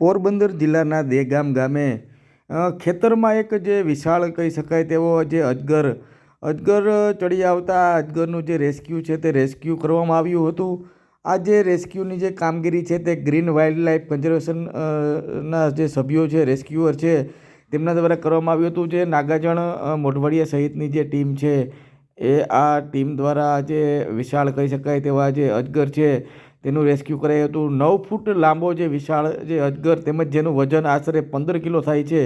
પોરબંદર જિલ્લાના દેગામ ગામે ખેતરમાં એક જે વિશાળ કહી શકાય તેવો જે અજગર અજગર ચડી આવતા અજગરનું જે રેસ્ક્યુ છે તે રેસ્ક્યુ કરવામાં આવ્યું હતું. આ જે રેસ્ક્યુની જે કામગીરી છે તે ગ્રીન વાઇલ્ડ લાઈફ કન્ઝર્વેશન ના જે સભ્યો છે, રેસ્ક્યુઅર છે, તેમના દ્વારા કરવામાં આવ્યું હતું. જે નાગાજણ મોઢવાડિયા સહિતની જે ટીમ છે, એ આ ટીમ દ્વારા જે વિશાળ કહી શકાય તેવા જે અજગર છે તેનું રેસ્ક્યુ કરાયું હતું. નવ ફૂટ લાંબો જે વિશાળ જે અજગર તેમજ જેનું વજન આશરે પંદર કિલો થાય છે,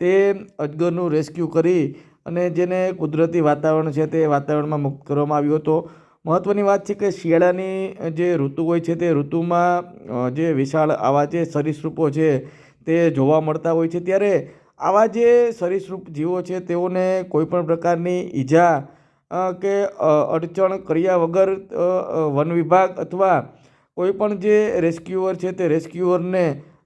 તે અજગરનું રેસ્ક્યુ કરી અને જેને કુદરતી વાતાવરણ છે તે વાતાવરણમાં મુક્ત કરવામાં આવ્યો હતો. મહત્ત્વની વાત છે કે શિયાળાની જે ઋતુ હોય છે તે ઋતુમાં જે વિશાળ આવા જે સરીસૃપો છે તે જોવા મળતા હોય છે. ત્યારે આવા જે સરીસૃપ જીવો છે તેઓને કોઈપણ પ્રકારની ઈજા કે અડચણ કર્યા વગર વન વિભાગ અથવા કોઈ પણ જે રેસ્ક્યુઅર છે તે રેસ્ક્યુઅરને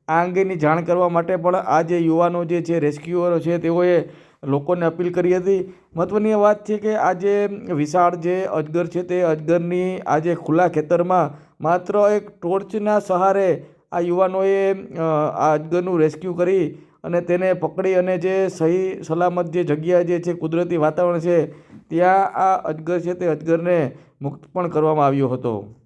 આ અંગેની જાણ કરવા માટે પણ આ જે યુવાનો જે છે, રેસ્ક્યુઅરો છે, તેઓએ લોકોને અપીલ કરી હતી. મહત્ત્વની વાત છે કે આ જે વિશાળ જે અજગર છે તે અજગરની આ જે ખુલ્લા ખેતરમાં માત્ર એક ટોર્ચના સહારે આ યુવાનોએ આ અજગરનું રેસ્ક્યુ કરી અને તેને પકડી અને જે સહી સલામત જે જગ્યા જે છે, કુદરતી વાતાવરણ છે, ત્યાં આ અજગર છે તે અજગરને મુક્ત પણ કરવામાં આવ્યો હતો.